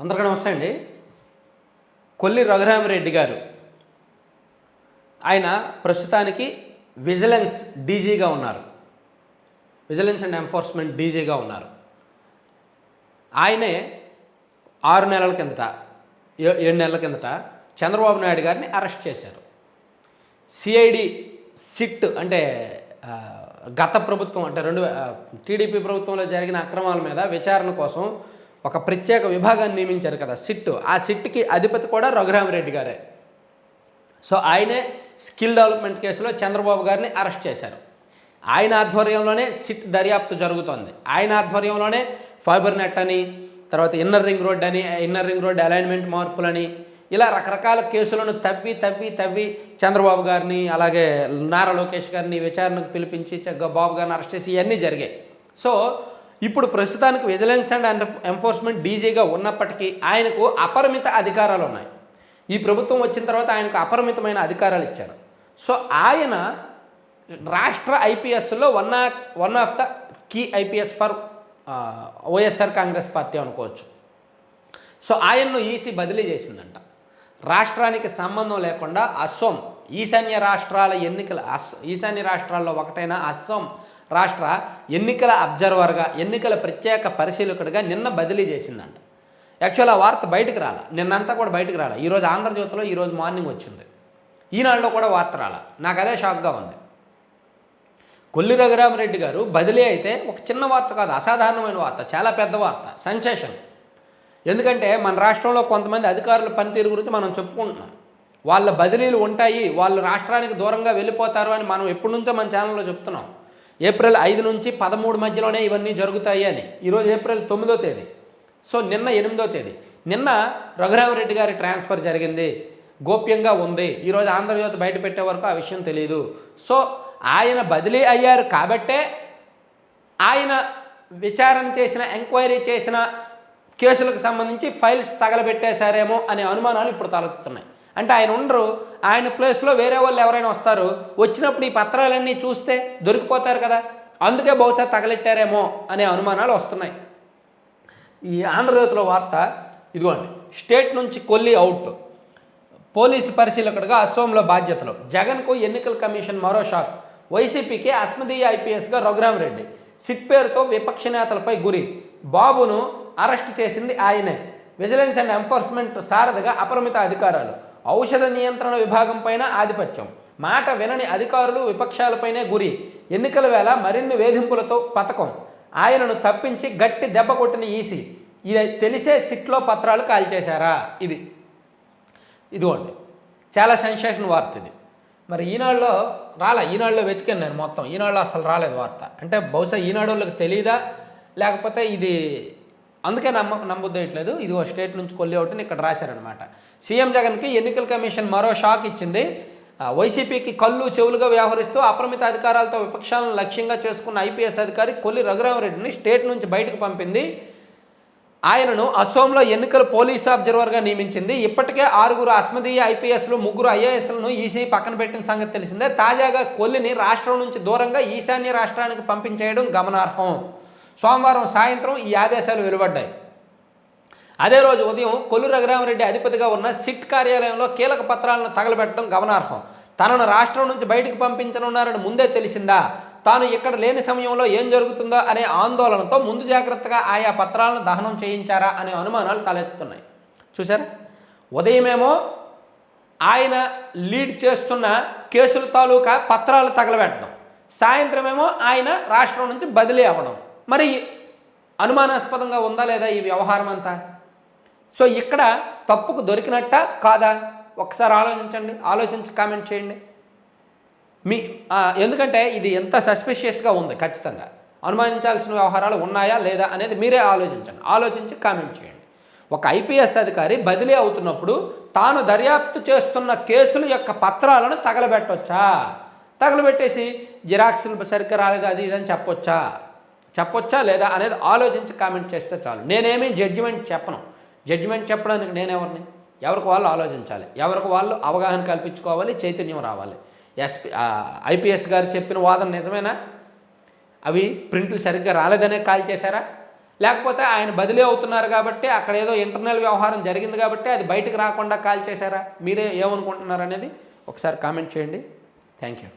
అందరికీ నమస్తే అండి. కొల్లి రఘురామరెడ్డి గారు. ఆయన ప్రస్తుతానికి విజిలెన్స్ డీజీగా ఉన్నారు. విజిలెన్స్ అండ్ ఎంఫోర్స్మెంట్ డీజీగా ఉన్నారు. ఆయనే ఆరు నెలల కిందట ఏ- ఏడు నెలల కిందట చంద్రబాబు నాయుడు గారిని అరెస్ట్ చేశారు. సిఐడి సిట్ అంటే గత ప్రభుత్వం అంటే రెండు టీడీపీ ప్రభుత్వంలో జరిగిన అక్రమాల మీద విచారణ కోసం ఒక ప్రత్యేక విభాగాన్ని నియమించారు కదా సిట్ ఆ సిట్కి అధిపతి కూడా రఘురామరెడ్డి గారే. సో ఆయనే స్కిల్ డెవలప్మెంట్ కేసులో చంద్రబాబు గారిని అరెస్ట్ చేశారు. ఆయన ఆధ్వర్యంలోనే సిట్ దర్యాప్తు జరుగుతోంది. ఆయన ఆధ్వర్యంలోనే ఫైబర్ నెట్ అని తర్వాత ఇన్నర్ రింగ్ రోడ్ అని ఇన్నర్ రింగ్ రోడ్ అలైన్మెంట్ మార్పులని ఇలా రకరకాల కేసులను తవ్వి తవ్వి తవ్వి చంద్రబాబు గారిని అలాగే నారా లోకేష్ గారిని విచారణకు పిలిపించి బాబు గారిని అరెస్ట్ చేసి ఇవన్నీ జరిగాయి. సో ఇప్పుడు ప్రస్తుతానికి విజిలెన్స్ అండ్ ఎంఫోర్స్మెంట్ డీజీగా ఉన్నప్పటికీ ఆయనకు అపరిమిత అధికారాలు ఉన్నాయి ఈ ప్రభుత్వం వచ్చిన తర్వాత ఆయనకు అపరిమితమైన అధికారాలు ఇచ్చారు. సో ఆయన రాష్ట్ర ఐపీఎస్లో one of one of the key IPS for YSR Congress party అనుకోవచ్చు. సో ఆయన్ను ఈసీ బదిలీ చేసిందంట. రాష్ట్రానికి సంబంధం లేకుండా అస్సోం ఈశాన్య రాష్ట్రాల ఎన్నికల అస్ ఈశాన్య రాష్ట్రాల్లో ఒకటైన అస్సోం రాష్ట్ర ఎన్నికల అబ్జర్వర్గా ఎన్నికల ప్రత్యేక పరిశీలకుడిగా నిన్న బదిలీ చేసిందంట. యాక్చువల్ ఆ వార్త బయటకు రాల. నిన్నంతా కూడా బయటకు రాల. ఈరోజు ఆంధ్రజ్యోతిలో ఈరోజు మార్నింగ్ వచ్చింది. ఈనాడులో కూడా వార్త రాల. నాకు అదే షాక్గా ఉంది. కొల్లి రఘురామరెడ్డి గారు బదిలీ అయితే ఒక చిన్న వార్త కాదు అసాధారణమైన వార్త చాలా పెద్ద వార్త సెన్సేషన్ ఎందుకంటే మన రాష్ట్రంలో కొంతమంది అధికారుల పనితీరు గురించి మనం చెప్పుకుంటున్నాం. వాళ్ళ బదిలీలు ఉంటాయి వాళ్ళు రాష్ట్రానికి దూరంగా వెళ్ళిపోతారు అని మనం ఎప్పటి నుంచో మన ఛానల్లో చెప్తున్నాం. ఏప్రిల్ ఐదు నుంచి పదమూడు మధ్యలోనే ఇవన్నీ జరుగుతాయి అని. ఈరోజు ఏప్రిల్ తొమ్మిదో తేదీ. సో నిన్న ఎనిమిదో తేదీ. నిన్న రఘురామరెడ్డి గారి ట్రాన్స్ఫర్ జరిగింది. గోప్యంగా ఉంది. ఈరోజు ఆంధ్రజ్యోతి బయట పెట్టే వరకు ఆ విషయం తెలియదు సో ఆయన బదిలీ అయ్యారు కాబట్టే ఆయన విచారణ చేసిన ఎంక్వైరీ చేసిన కేసులకు సంబంధించి ఫైల్స్ తగలబెట్టేశారేమో అనే అనుమానాలు ఇప్పుడు తలెత్తుతున్నాయి. అంటే ఆయన ఉండరు. ఆయన ప్లేస్లో వేరే వాళ్ళు ఎవరైనా వస్తారు. వచ్చినప్పుడు ఈ పత్రాలన్నీ చూస్తే దొరికిపోతారు కదా. అందుకే బహుశా తగలెట్టారేమో అనే అనుమానాలు వస్తున్నాయి. ఈ ఆంధ్రజ్యోతిలో వార్త ఇదిగోండి. స్టేట్ నుంచి కొల్లి అవుట్. పోలీసు పరిశీలకుడిగా అసోంలో బాధ్యతలు. జగన్కు ఎన్నికల కమిషన్ మరో షాక్. వైసీపీకి అస్మదీయ ఐపీఎస్గా రఘురామరెడ్డి సిట్ పేరుతో విపక్ష నేతలపై గురి. బాబును అరెస్ట్ చేసింది ఆయనే. విజిలెన్స్ అండ్ ఎంఫోర్స్మెంట్ సారథిగా అపరిమిత అధికారాలు. ఔషధ నియంత్రణ విభాగం పైన ఆధిపత్యం. మాట వినని అధికారులు విపక్షాలపైనే గురి. ఎన్నికల వేళ మరిన్ని వేధింపులతో పథకం. ఆయనను తప్పించి గట్టి దెబ్బ కొట్టిన ఈసీ. ఇది తెలిసే సిట్లో పత్రాలు కాల్చేశారా? ఇది. ఇదిగోండి. చాలా సెన్సేషన్ వార్త ఇది. మరి ఈనాడులో రాలే? ఈనాడులో వెతికాను నేను మొత్తం. ఈనాడులో అసలు రాలేదు వార్త. అంటే బహుశా ఈనాడు వాళ్ళకి తెలియదా లేకపోతే ఇది అందుకే నమ్మ నమ్మొద్దేయట్లేదు ఇది ఓ స్టేట్ నుంచి కొల్లి ఒకటిని ఇక్కడ రాశారనమాట. సీఎం జగన్కి ఎన్నికల కమిషన్ మరో షాక్ ఇచ్చింది. వైసీపీకి కళ్ళు చెవులుగా వ్యవహరిస్తూ అపరిమిత అధికారాలతో విపక్షాలను లక్ష్యంగా చేసుకున్న ఐపీఎస్ అధికారి కొల్లి రఘురామరెడ్డిని స్టేట్ నుంచి బయటకు పంపింది. ఆయనను అసోంలో ఎన్నికల పోలీస్ అబ్జర్వర్గా నియమించింది. ఇప్పటికే ఆరుగురు అస్మదీయ ఐపీఎస్లు ముగ్గురు ఐఏఎస్లను ఈసీ పక్కన పెట్టిన సంగతి తెలిసిందే. తాజాగా కొల్లిని రాష్ట్రం నుంచి దూరంగా ఈశాన్య రాష్ట్రానికి పంపించేయడం గమనార్హం. సోమవారం సాయంత్రం ఈ ఆదేశాలు వెలువడ్డాయి. అదే రోజు ఉదయం కొల్లు రఘురామరెడ్డి అధిపతిగా ఉన్న సిట్ కార్యాలయంలో కీలక పత్రాలను తగలబెట్టడం గమనార్హం. తనను రాష్ట్రం నుంచి బయటకు పంపించనున్నారని ముందే తెలిసిందా? తాను ఇక్కడ లేని సమయంలో ఏం జరుగుతుందో అనే ఆందోళనతో ముందు జాగ్రత్తగా ఆయా పత్రాలను దహనం చేయించారా అనే అనుమానాలు తలెత్తుతున్నాయి. చూసారా ఉదయమేమో ఆయన లీడ్ చేస్తున్న కేసుల తాలూకా పత్రాలు తగలబెట్టడం. సాయంత్రమేమో ఆయన రాష్ట్రం నుంచి బదిలీ అవ్వడం. మరి అనుమానాస్పదంగా ఉందా లేదా ఈ వ్యవహారం అంతా? సో ఇక్కడ తప్పుకు దొరికినట్ట కాదా? ఒకసారి ఆలోచించండి ఆలోచించి కామెంట్ చేయండి. మీ ఎందుకంటే ఇది ఎంత సస్పిషియస్గా ఉంది ఖచ్చితంగా. అనుమానించాల్సిన వ్యవహారాలు ఉన్నాయా లేదా అనేది మీరే ఆలోచించండి ఆలోచించి కామెంట్ చేయండి. ఒక ఐపీఎస్ అధికారి బదిలీ అవుతున్నప్పుడు తాను దర్యాప్తు చేస్తున్న కేసుల యొక్క పత్రాలను తగలబెట్టొచ్చా? తగలబెట్టేసి జిరాక్స్లు సరిగ్గా రాలేదు అది ఇది అని చెప్పొచ్చా? చెప్పొచ్చా లేదా అనేది ఆలోచించి కామెంట్ చేస్తే చాలు. నేనేమీ జడ్జిమెంట్ చెప్పను. జడ్జిమెంట్ చెప్పడానికి నేనెవరిని ఎవరికి వాళ్ళు ఆలోచించాలి. ఎవరికి వాళ్ళు అవగాహన కల్పించుకోవాలి చైతన్యం రావాలి. ఎస్పీ ఐపీఎస్ గారు చెప్పిన వాదన నిజమేనా? అవి ప్రింట్లు సరిగ్గా రాలేదనే కాల్ చేశారా? లేకపోతే ఆయన బదిలీ అవుతున్నారు కాబట్టి అక్కడ ఏదో ఇంటర్నల్ వ్యవహారం జరిగింది కాబట్టి అది బయటకు రాకుండా కాల్ చేశారా? మీరే ఏమనుకుంటున్నారు అనేది ఒకసారి కామెంట్ చేయండి. Thank you